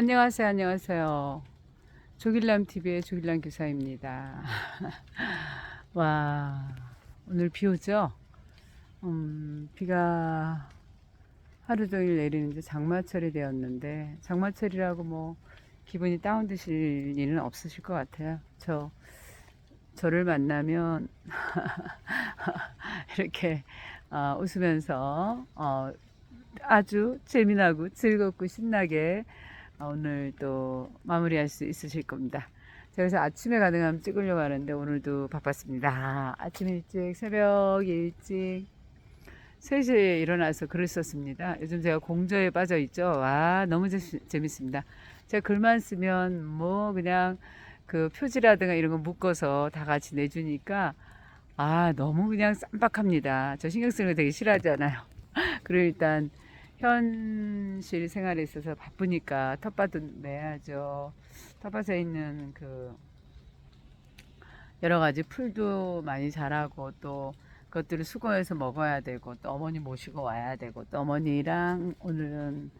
안녕하세요, 안녕하세요. 조길남 TV의 조길남 교사입니다. 와, 오늘 비 오죠? 음, 비가 하루 종일 내리는데 장마철이 되었는데, 장마철이라고 뭐, 기분이 다운되실 일은 없으실 것 같아요. 저, 저를 만나면, 이렇게, 어, 웃으면서, 어, 아주 재미나고 즐겁고 신나게 어, 오늘 또 마무리할 수 있으실 겁니다. 자, 그래서 아침에 가능하면 찍으려고 하는데 오늘도 바빴습니다. 아침 일찍, 새벽 일찍, 3시에 일어나서 글을 썼습니다. 요즘 제가 공저에 빠져 있죠. 와, 너무 재, 재밌습니다. 제가 글만 쓰면 뭐 그냥 그 표지라든가 이런 거 묶어서 다 같이 내주니까 아, 너무 그냥 쌈박합니다. 저 신경 쓰는 거 되게 싫어하잖아요. 그리고 일단 현실 생활에 있어서 바쁘니까 텃밭은 내야죠. 텃밭에 있는 그 여러 가지 풀도 많이 자라고 또 그것들을 수거해서 먹어야 되고 또 어머니 모시고 와야 되고 또 어머니랑 오늘은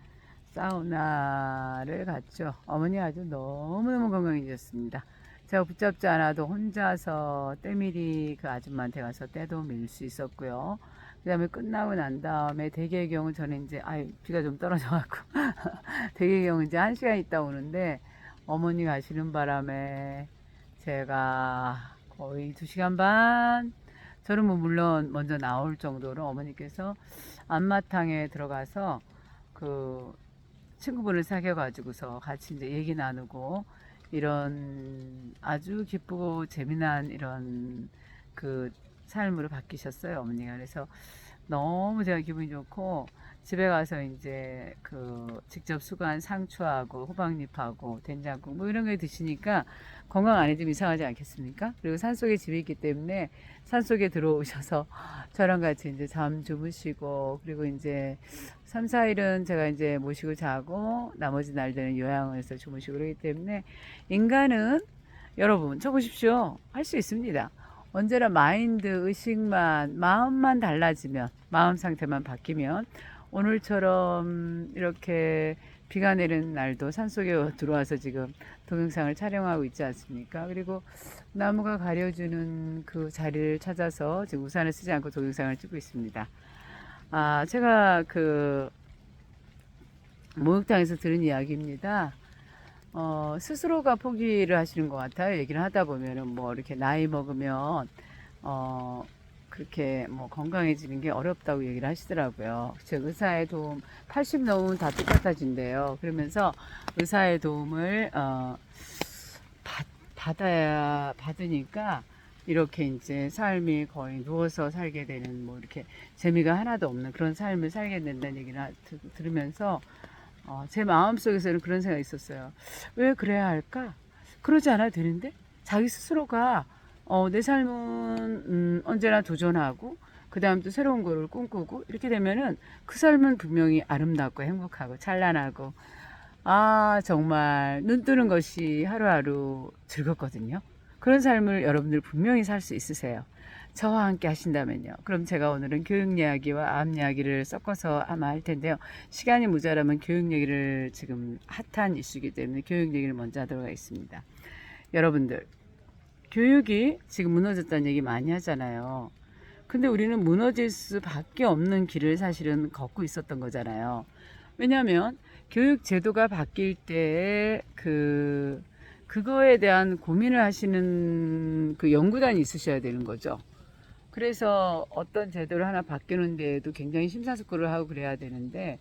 사우나를 갔죠. 어머니 아주 너무너무 건강해졌습니다. 제가 붙잡지 않아도 혼자서 때밀이 그 아줌마한테 가서 때도 밀 수 있었고요. 그 다음에 끝나고 난 다음에 대개경은 저는 이제, 아유, 비가 좀 떨어져갖고. 대개경은 이제 한 시간 있다 오는데, 어머니 가시는 바람에 제가 거의 두 시간 반, 저는 뭐 물론 먼저 나올 정도로 어머니께서 안마탕에 들어가서 그 친구분을 사귀어 가지고서 같이 이제 얘기 나누고 이런 아주 기쁘고 재미난 이런 그 삶으로 바뀌셨어요, 어머니가. 그래서 너무 제가 기분이 좋고 집에 가서 이제 그 직접 수거한 상추하고 호박잎하고 된장국 뭐 이런 거 드시니까 건강 안에 좀 이상하지 않겠습니까? 그리고 산속에 집이 있기 때문에 산속에 들어오셔서 저랑 같이 이제 잠 주무시고 그리고 이제 3, 4일은 제가 이제 모시고 자고 나머지 날들은 요양을 해서 주무시고 그러기 때문에 인간은 여러분 쳐보십시오. 할 수 있습니다. 언제나 마인드, 의식만, 마음만 달라지면, 마음 상태만 바뀌면, 오늘처럼 이렇게 비가 내리는 날도 산속에 들어와서 지금 동영상을 촬영하고 있지 않습니까? 그리고 나무가 가려주는 그 자리를 찾아서 지금 우산을 쓰지 않고 동영상을 찍고 있습니다. 아, 제가 그 목욕탕에서 들은 이야기입니다. 어, 스스로가 포기를 하시는 것 같아요. 얘기를 하다 보면은 뭐 이렇게 나이 먹으면 어, 그렇게 뭐 건강해지는 게 어렵다고 얘기를 하시더라고요. 제 의사의 도움 80 넘으면 다 똑같아진대요. 그러면서 의사의 도움을 어, 받, 받아야 받으니까 이렇게 이제 삶이 거의 누워서 살게 되는 뭐 이렇게 재미가 하나도 없는 그런 삶을 살게 된다는 얘기를 들으면서 어, 제 마음속에서는 그런 생각이 있었어요. 왜 그래야 할까? 그러지 않아도 되는데 자기 스스로가 어, 내 삶은 음, 언제나 도전하고 그 다음 또 새로운 거를 꿈꾸고 이렇게 되면은 그 삶은 분명히 아름답고 행복하고 찬란하고 아 정말 눈 뜨는 것이 하루하루 즐겁거든요. 그런 삶을 여러분들 분명히 살 수 있으세요. 저와 함께 하신다면요. 그럼 제가 오늘은 교육 이야기와 암 이야기를 섞어서 아마 할 텐데요. 시간이 모자라면 교육 얘기를 지금 핫한 이슈이기 때문에 교육 얘기를 먼저 하도록 하겠습니다. 여러분들, 교육이 지금 무너졌다는 얘기 많이 하잖아요. 근데 우리는 무너질 수밖에 없는 길을 사실은 걷고 있었던 거잖아요. 왜냐하면 교육 제도가 바뀔 때그 그거에 대한 고민을 하시는 그 연구단이 있으셔야 되는 거죠. 그래서 어떤 제도를 하나 바뀌는 데에도 굉장히 심사숙고를 하고 그래야 되는데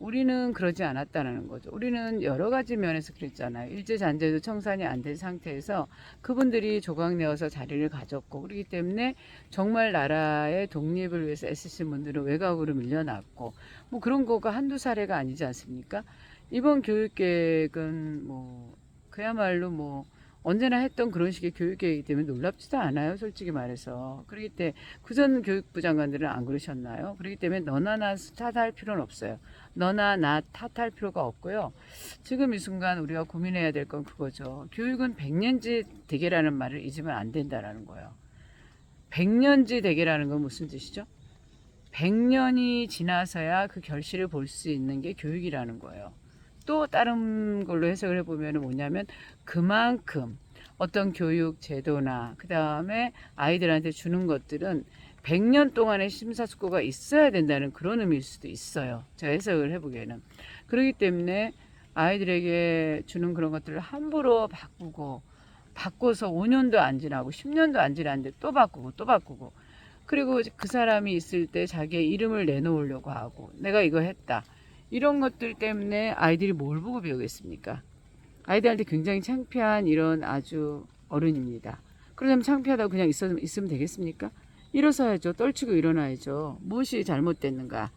우리는 그러지 않았다는 거죠. 우리는 여러 가지 면에서 그랬잖아요. 일제 잔재도 청산이 안 된 상태에서 그분들이 조각 내어서 자리를 가졌고 그렇기 때문에 정말 나라의 독립을 위해서 애쓰신 분들은 외곽으로 밀려났고 뭐 그런 거가 한두 사례가 아니지 않습니까? 이번 교육 계획은 뭐 그야말로 뭐 언제나 했던 그런 식의 교육 계획이기 때문에 놀랍지도 않아요. 솔직히 말해서. 그렇기 때문에 그전 교육부 장관들은 안 그러셨나요? 그렇기 때문에 너나 나 탓할 필요는 없어요. 너나 나 탓할 필요가 없고요. 지금 이 순간 우리가 고민해야 될 건 그거죠. 교육은 백년지 대계라는 말을 잊으면 안 된다라는 거예요. 백년지 대계라는 건 무슨 뜻이죠? 백년이 지나서야 그 결실을 볼 수 있는 게 교육이라는 거예요. 또 다른 걸로 해석을 해보면 뭐냐면 그만큼 어떤 교육 제도나 그 다음에 아이들한테 주는 것들은 100년 동안의 심사숙고가 있어야 된다는 그런 의미일 수도 있어요. 제가 해석을 해보기에는. 그렇기 때문에 아이들에게 주는 그런 것들을 함부로 바꾸고 바꿔서 5년도 안 지나고 10년도 안 지났는데 또 바꾸고 또 바꾸고 그리고 그 사람이 있을 때 자기의 이름을 내놓으려고 하고 내가 이거 했다 이런 것들 때문에 아이들이 뭘 보고 배우겠습니까? 아이들한테 굉장히 창피한 이런 아주 어른입니다. 그러자면 창피하다고 그냥 있어, 있으면 되겠습니까? 일어서야죠. 떨치고 일어나야죠. 무엇이 잘못됐는가?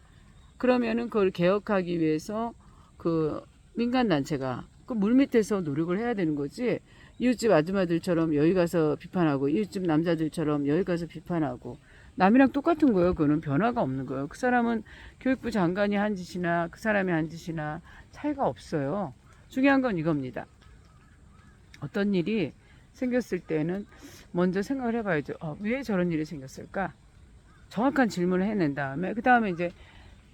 그러면은 그걸 개혁하기 위해서 그 민간단체가 그 물밑에서 노력을 해야 되는 거지. 이웃집 아줌마들처럼 여기 가서 비판하고 이웃집 남자들처럼 여기 가서 비판하고 남이랑 똑같은 거예요. 그거는 변화가 없는 거예요. 그 사람은 교육부 장관이 한 짓이나 그 사람이 한 짓이나 차이가 없어요. 중요한 건 이겁니다. 어떤 일이 생겼을 때는 먼저 생각을 해봐야죠. 어, 왜 저런 일이 생겼을까? 정확한 질문을 해낸 다음에 그 다음에 이제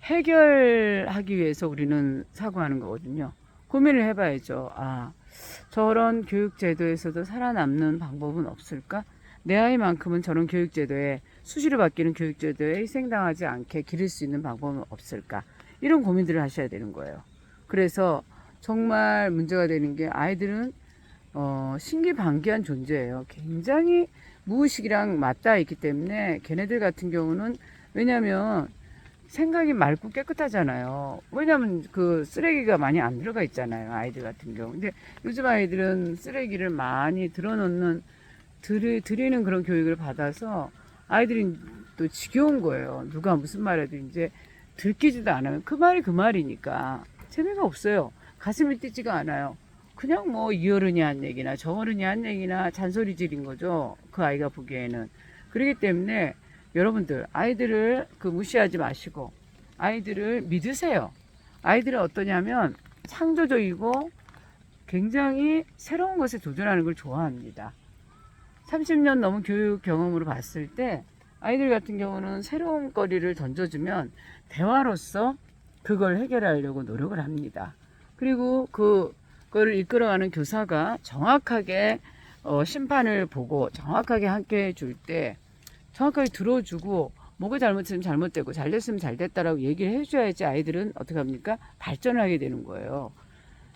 해결하기 위해서 우리는 사고하는 거거든요. 고민을 해봐야죠. 아, 저런 교육 제도에서도 살아남는 방법은 없을까? 내 아이만큼은 저런 교육 제도에 수시로 바뀌는 교육 제도에 희생당하지 않게 기를 수 있는 방법은 없을까? 이런 고민들을 하셔야 되는 거예요. 그래서 정말 문제가 되는 게 아이들은 어, 신기반기한 존재예요. 굉장히 무의식이랑 맞닿아 있기 때문에 걔네들 같은 경우는 왜냐하면 생각이 맑고 깨끗하잖아요. 왜냐하면 그 쓰레기가 많이 안 들어가 있잖아요. 아이들 같은 경우. 근데 요즘 아이들은 쓰레기를 많이 들어놓는 드리, 드리는 그런 교육을 받아서 아이들이 또 지겨운 거예요. 누가 무슨 말해도 이제 들키지도 않으면 그 말이 그 말이니까 재미가 없어요. 가슴이 뛰지가 않아요. 그냥 뭐 이 어른이 한 얘기나 저 어른이 한 얘기나 잔소리 질인 거죠. 그 아이가 보기에는. 그렇기 때문에 여러분들 아이들을 그 무시하지 마시고 아이들을 믿으세요. 아이들은 어떠냐면 창조적이고 굉장히 새로운 것에 도전하는 걸 좋아합니다. 30년 넘은 교육 경험으로 봤을 때 아이들 같은 경우는 새로운 거리를 던져주면 대화로서 그걸 해결하려고 노력을 합니다. 그리고 그 그거를 이끌어가는 교사가 정확하게 어, 심판을 보고 정확하게 함께 해줄 때 정확하게 들어주고 뭐가 잘못했으면 잘못되고 잘 됐으면 잘 됐다라고 얘기를 해줘야지 아이들은 어떻게 합니까? 발전을 하게 되는 거예요.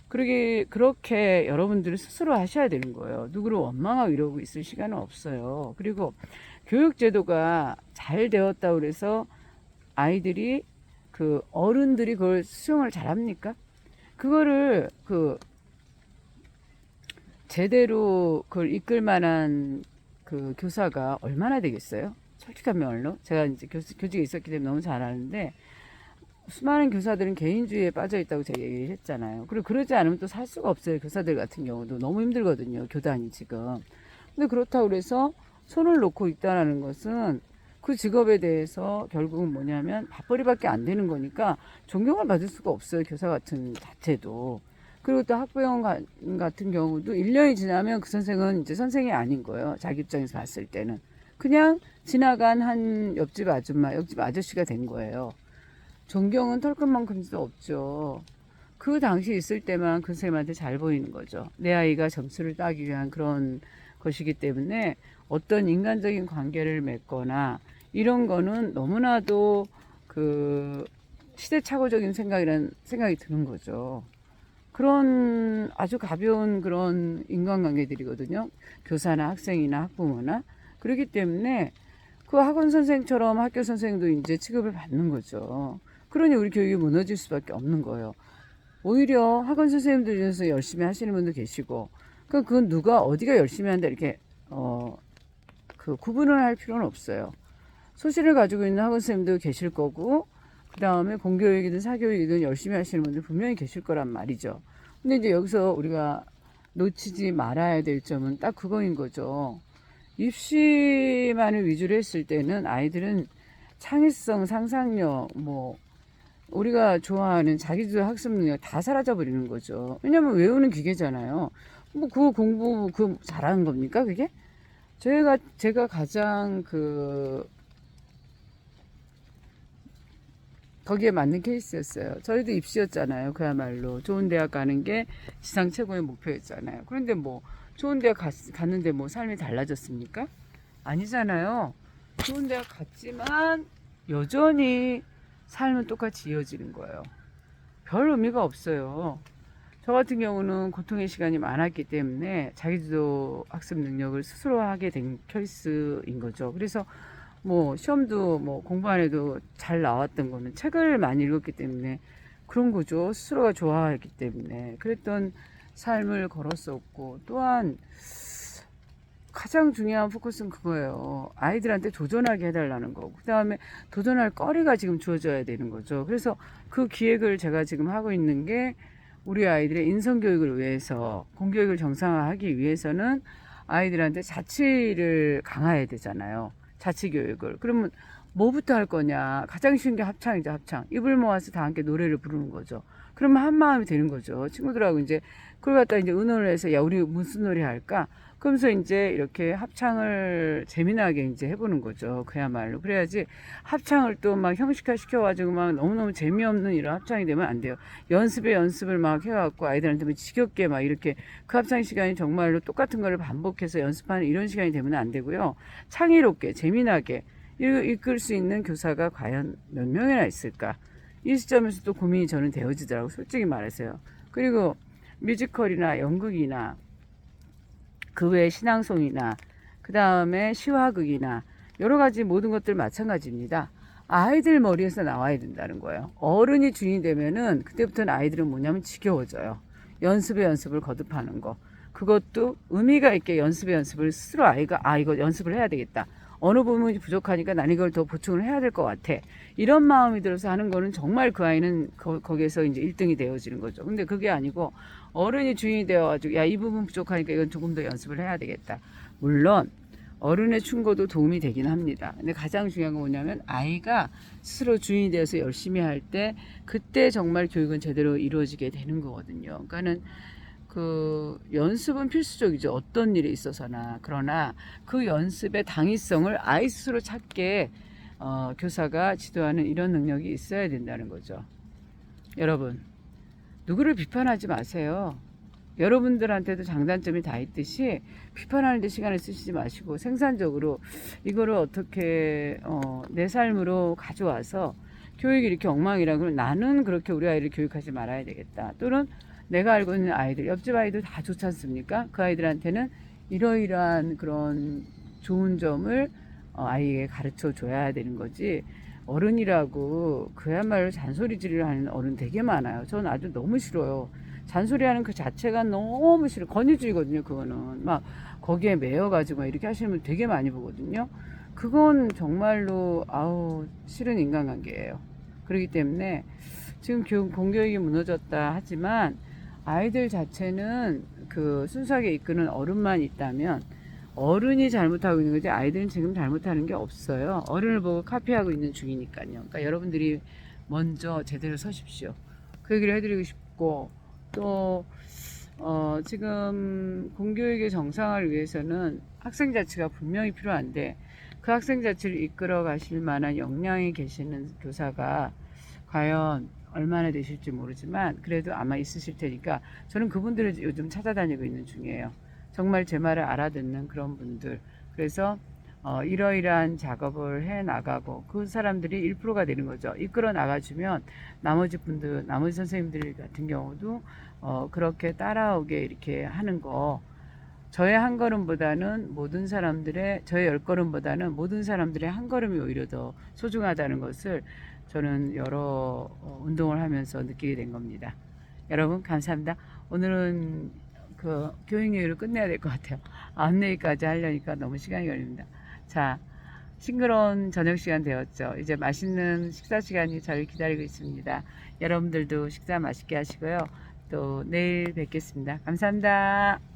그러게 그렇게 여러분들은 스스로 하셔야 되는 거예요. 누구를 원망하고 이러고 있을 시간은 없어요. 그리고 교육 제도가 잘 되었다 그래서 아이들이 그 어른들이 그걸 수용을 잘 합니까? 그거를 그 제대로 그걸 이끌 만한 그 교사가 얼마나 되겠어요? 솔직한 말로 제가 이제 교수, 교직에 있었기 때문에 너무 잘 아는데 수많은 교사들은 개인주의에 빠져 있다고 제가 얘기를 했잖아요. 그리고 그러지 않으면 또 살 수가 없어요. 교사들 같은 경우도 너무 힘들거든요. 교단이 지금. 근데 그렇다고 그래서 손을 놓고 있다라는 것은 그 직업에 대해서 결국은 뭐냐면 밥벌이밖에 안 되는 거니까 존경을 받을 수가 없어요. 교사 같은 자체도. 그리고 또 학부형 가- 같은 경우도 1년이 지나면 그 선생은 이제 선생이 아닌 거예요. 자기 입장에서 봤을 때는. 그냥 지나간 한 옆집 아줌마, 옆집 아저씨가 된 거예요. 존경은 털끝만큼도 없죠. 그 당시 있을 때만 그 선생님한테 잘 보이는 거죠. 내 아이가 점수를 따기 위한 그런 것이기 때문에 어떤 인간적인 관계를 맺거나 이런 거는 너무나도 그 시대착오적인 생각이라는 생각이 드는 거죠. 그런 아주 가벼운 그런 인간관계들이거든요. 교사나 학생이나 학부모나. 그렇기 때문에 그 학원 선생처럼 학교 선생도 이제 취급을 받는 거죠. 그러니 우리 교육이 무너질 수밖에 없는 거예요. 오히려 학원 선생님들 중에서 열심히 하시는 분도 계시고, 그 그건 누가 어디가 열심히 한다 이렇게 어 그 구분을 할 필요는 없어요. 소실을 가지고 있는 학원 선생님도 계실 거고, 그 다음에 공교육이든 사교육이든 열심히 하시는 분들 분명히 계실 거란 말이죠. 근데 이제 여기서 우리가 놓치지 말아야 될 점은 딱 그거인 거죠. 입시만을 위주로 했을 때는 아이들은 창의성, 상상력, 뭐 우리가 좋아하는 자기주도 학습 능력 다 사라져 버리는 거죠. 왜냐면 외우는 기계잖아요. 뭐 그 공부 그 잘하는 겁니까 그게? 제가 제가 가장 그 거기에 맞는 케이스였어요. 저희도 입시였잖아요. 그야말로 좋은 대학 가는 게 지상 최고의 목표였잖아요. 그런데 뭐 좋은 대학 갔, 갔는데 뭐 삶이 달라졌습니까? 아니잖아요. 좋은 대학 갔지만 여전히 삶은 똑같이 이어지는 거예요. 별 의미가 없어요. 저 같은 경우는 고통의 시간이 많았기 때문에 자기주도 학습 능력을 스스로 하게 된 케이스인 거죠. 그래서 뭐 시험도 뭐 공부 안 해도 잘 나왔던 거는 책을 많이 읽었기 때문에 그런 거죠. 스스로가 좋아했기 때문에 그랬던 삶을 걸었었고 또한 가장 중요한 포커스는 그거예요. 아이들한테 도전하게 해달라는 거고 그 다음에 도전할 거리가 지금 주어져야 되는 거죠. 그래서 그 기획을 제가 지금 하고 있는 게 우리 아이들의 인성 교육을 위해서 공교육을 정상화하기 위해서는 아이들한테 자치를 강화해야 되잖아요. 자치 교육을. 그러면 뭐부터 할 거냐? 가장 쉬운 게 합창이죠, 합창. 입을 모아서 다 함께 노래를 부르는 거죠. 그러면 한 마음이 되는 거죠. 친구들하고 이제 그걸 갖다 이제 의논을 해서 야 우리 무슨 노래 할까? 그러면서 이제 이렇게 합창을 재미나게 이제 해보는 거죠. 그야말로 그래야지 합창을 또 막 형식화 시켜가지고 막 너무너무 재미없는 이런 합창이 되면 안 돼요. 연습에 연습을 막 해갖고 아이들한테 뭐 지겹게 막 이렇게 그 합창 시간이 정말로 똑같은 거를 반복해서 연습하는 이런 시간이 되면 안 되고요. 창의롭게 재미나게 이- 이끌 수 있는 교사가 과연 몇 명이나 있을까? 이 시점에서 또 고민이 저는 되어지더라고 솔직히 말해서요. 그리고 뮤지컬이나 연극이나 그 외에 신앙송이나 그 다음에 시화극이나 여러 가지 모든 것들 마찬가지입니다. 아이들 머리에서 나와야 된다는 거예요. 어른이 주인이 되면은 그때부터는 아이들은 뭐냐면 지겨워져요. 연습에 연습을 거듭하는 거. 그것도 의미가 있게 연습에 연습을 스스로 아이가 아 이거 연습을 해야 되겠다. 어느 부분이 부족하니까 난 이걸 더 보충을 해야 될 것 같아. 이런 마음이 들어서 하는 거는 정말 그 아이는 거, 거기에서 이제 1등이 되어지는 거죠. 근데 그게 아니고 어른이 주인이 되어가지고 야 이 부분 부족하니까 이건 조금 더 연습을 해야 되겠다. 물론 어른의 충고도 도움이 되긴 합니다. 근데 가장 중요한 건 뭐냐면 아이가 스스로 주인이 되어서 열심히 할 때 그때 정말 교육은 제대로 이루어지게 되는 거거든요. 그러니까는 그 연습은 필수적이죠. 어떤 일에 있어서나. 그러나 그 연습의 당위성을 아이 스스로 찾게 어, 교사가 지도하는 이런 능력이 있어야 된다는 거죠. 여러분, 누구를 비판하지 마세요. 여러분들한테도 장단점이 다 있듯이 비판하는데 시간을 쓰시지 마시고 생산적으로 이거를 어떻게 어, 내 삶으로 가져와서 교육이 이렇게 엉망이라 그러면 나는 그렇게 우리 아이를 교육하지 말아야 되겠다. 또는 내가 알고 있는 아이들, 옆집 아이들 다 좋지 않습니까? 그 아이들한테는 이러이러한 그런 좋은 점을 어, 아이에게 가르쳐 줘야 되는 거지. 어른이라고 그야말로 잔소리질을 하는 어른 되게 많아요. 저는 아주 너무 싫어요. 잔소리하는 그 자체가 너무 싫어. 권위주의거든요. 그거는 막 거기에 매여가지고 막 이렇게 하시는 분 되게 많이 보거든요. 그건 정말로 아우 싫은 인간관계예요. 그렇기 때문에 지금 교육 공교육이 무너졌다 하지만 아이들 자체는 그 순수하게 이끄는 어른만 있다면 어른이 잘못하고 있는 거지 아이들은 지금 잘못하는 게 없어요. 어른을 보고 카피하고 있는 중이니까요. 그러니까 여러분들이 먼저 제대로 서십시오. 그 얘기를 해드리고 싶고 또 어, 지금 공교육의 정상화를 위해서는 학생 자체가 분명히 필요한데 그 학생 자체를 이끌어 가실 만한 역량이 계시는 교사가 과연 얼마나 되실지 모르지만 그래도 아마 있으실 테니까 저는 그분들을 요즘 찾아다니고 있는 중이에요. 정말 제 말을 알아듣는 그런 분들. 그래서 어, 이러이러한 작업을 해 나가고 그 사람들이 1%가 되는 거죠. 이끌어 나가주면 나머지 분들, 나머지 선생님들 같은 경우도 어, 그렇게 따라오게 이렇게 하는 거. 저의 한 걸음보다는 모든 사람들의 저의 열 걸음보다는 모든 사람들의 한 걸음이 오히려 더 소중하다는 것을 저는 여러 어, 운동을 하면서 느끼게 된 겁니다. 여러분 감사합니다. 오늘은 그 교육 얘기를 끝내야 될 것 같아요. 안내까지 하려니까 너무 시간이 걸립니다. 자, 싱그러운 저녁 시간 되었죠. 이제 맛있는 식사 시간이 저를 기다리고 있습니다. 여러분들도 식사 맛있게 하시고요. 또 내일 뵙겠습니다. 감사합니다.